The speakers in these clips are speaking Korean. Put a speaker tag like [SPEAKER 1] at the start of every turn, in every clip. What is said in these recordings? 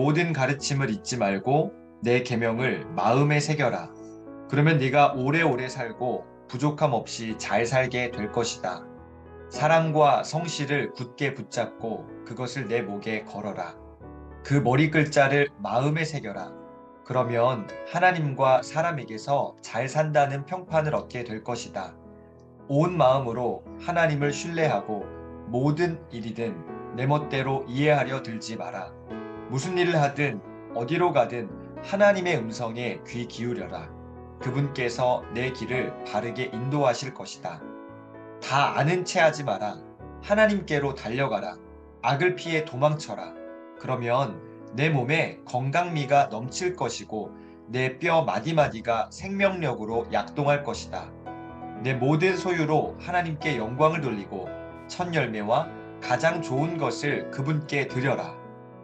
[SPEAKER 1] 모든 가르침을 잊지 말고 내 계명을 마음에 새겨라. 그러면 네가 오래오래 살고 부족함 없이 잘 살게 될 것이다. 사랑과 성실을 굳게 붙잡고 그것을 내 목에 걸어라. 그 머리 글자를 마음에 새겨라. 그러면 하나님과 사람에게서 잘 산다는 평판을 얻게 될 것이다. 온 마음으로 하나님을 신뢰하고 모든 일이든 내 멋대로 이해하려 들지 마라. 무슨 일을 하든 어디로 가든 하나님의 음성에 귀 기울여라. 그분께서 내 길을 바르게 인도하실 것이다. 다 아는 채 하지 마라. 하나님께로 달려가라. 악을 피해 도망쳐라. 그러면 내 몸에 건강미가 넘칠 것이고 내 뼈 마디마디가 생명력으로 약동할 것이다. 내 모든 소유로 하나님께 영광을 돌리고 첫 열매와 가장 좋은 것을 그분께 드려라.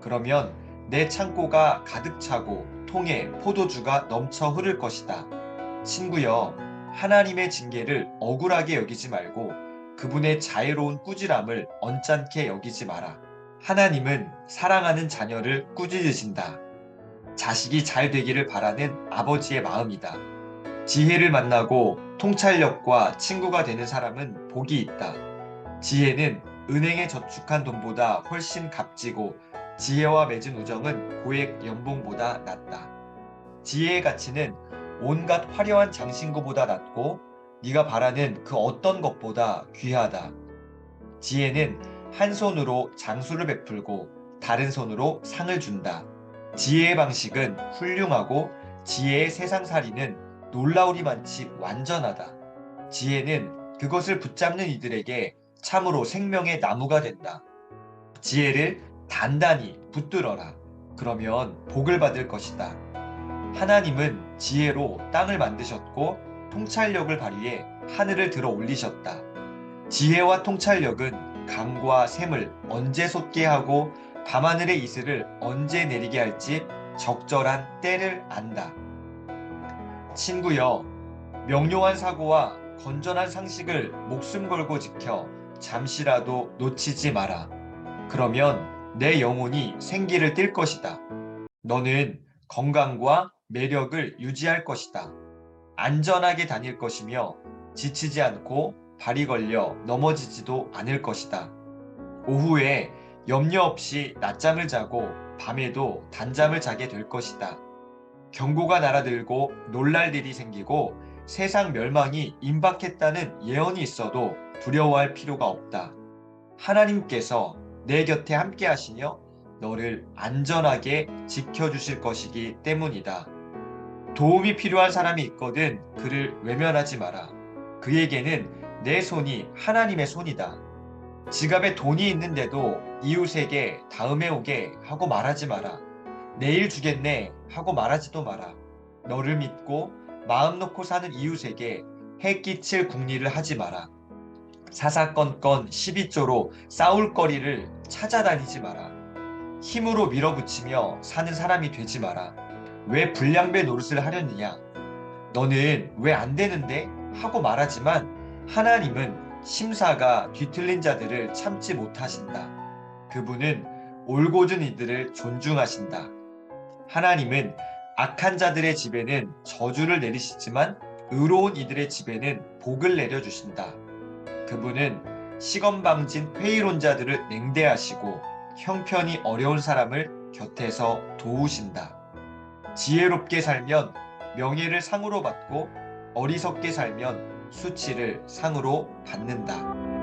[SPEAKER 1] 그러면 내 창고가 가득 차고 통에 포도주가 넘쳐 흐를 것이다. 친구여, 하나님의 징계를 억울하게 여기지 말고 그분의 자애로운 꾸지람을 언짢게 여기지 마라. 하나님은 사랑하는 자녀를 꾸짖으신다. 자식이 잘 되기를 바라는 아버지의 마음이다. 지혜를 만나고 통찰력과 친구가 되는 사람은 복이 있다. 지혜는 은행에 저축한 돈보다 훨씬 값지고 지혜와 맺은 우정은 고액 연봉보다 낫다. 지혜의 가치는 온갖 화려한 장신구보다 낫고 네가 바라는 그 어떤 것보다 귀하다. 지혜는 한 손으로 장수를 베풀고 다른 손으로 상을 준다. 지혜의 방식은 훌륭하고 지혜의 세상살이는 놀라우리만치 완전하다. 지혜는 그것을 붙잡는 이들에게 참으로 생명의 나무가 된다. 지혜를 단단히 붙들어라. 그러면 복을 받을 것이다. 하나님은 지혜로 땅을 만드셨고 통찰력을 발휘해 하늘을 들어 올리셨다. 지혜와 통찰력은 강과 샘을 언제 솟게 하고 밤하늘의 이슬을 언제 내리게 할지 적절한 때를 안다. 친구여, 명료한 사고와 건전한 상식을 목숨 걸고 지켜 잠시라도 놓치지 마라. 그러면 내 영혼이 생기를 띨 것이다. 너는 건강과 매력을 유지할 것이다. 안전하게 다닐 것이며 지치지 않고 발이 걸려 넘어지지도 않을 것이다. 오후에 염려 없이 낮잠을 자고 밤에도 단잠을 자게 될 것이다. 경고가 날아들고 놀랄 일이 생기고 세상 멸망이 임박했다는 예언이 있어도 두려워할 필요가 없다. 하나님께서 내 곁에 함께 하시며 너를 안전하게 지켜주실 것이기 때문이다. 도움이 필요한 사람이 있거든 그를 외면하지 마라. 그에게는 내 손이 하나님의 손이다. 지갑에 돈이 있는데도 이웃에게 다음에 오게 하고 말하지 마라. 내일 주겠네 하고 말하지도 마라. 너를 믿고 마음 놓고 사는 이웃에게 해 끼칠 궁리를 하지 마라. 사사건건 12조로 싸울 거리를 찾아다니지 마라. 힘으로 밀어붙이며 사는 사람이 되지 마라. 왜 불량배 노릇을 하려느냐? 너는 왜 안 되는데? 하고 말하지만 하나님은 심사가 뒤틀린 자들을 참지 못하신다. 그분은 올곧은 이들을 존중하신다. 하나님은 악한 자들의 집에는 저주를 내리시지만 의로운 이들의 집에는 복을 내려주신다. 그분은 시건방진 회의론자들을 냉대하시고 형편이 어려운 사람을 곁에서 도우신다. 지혜롭게 살면 명예를 상으로 받고 어리석게 살면 수치를 상으로 받는다.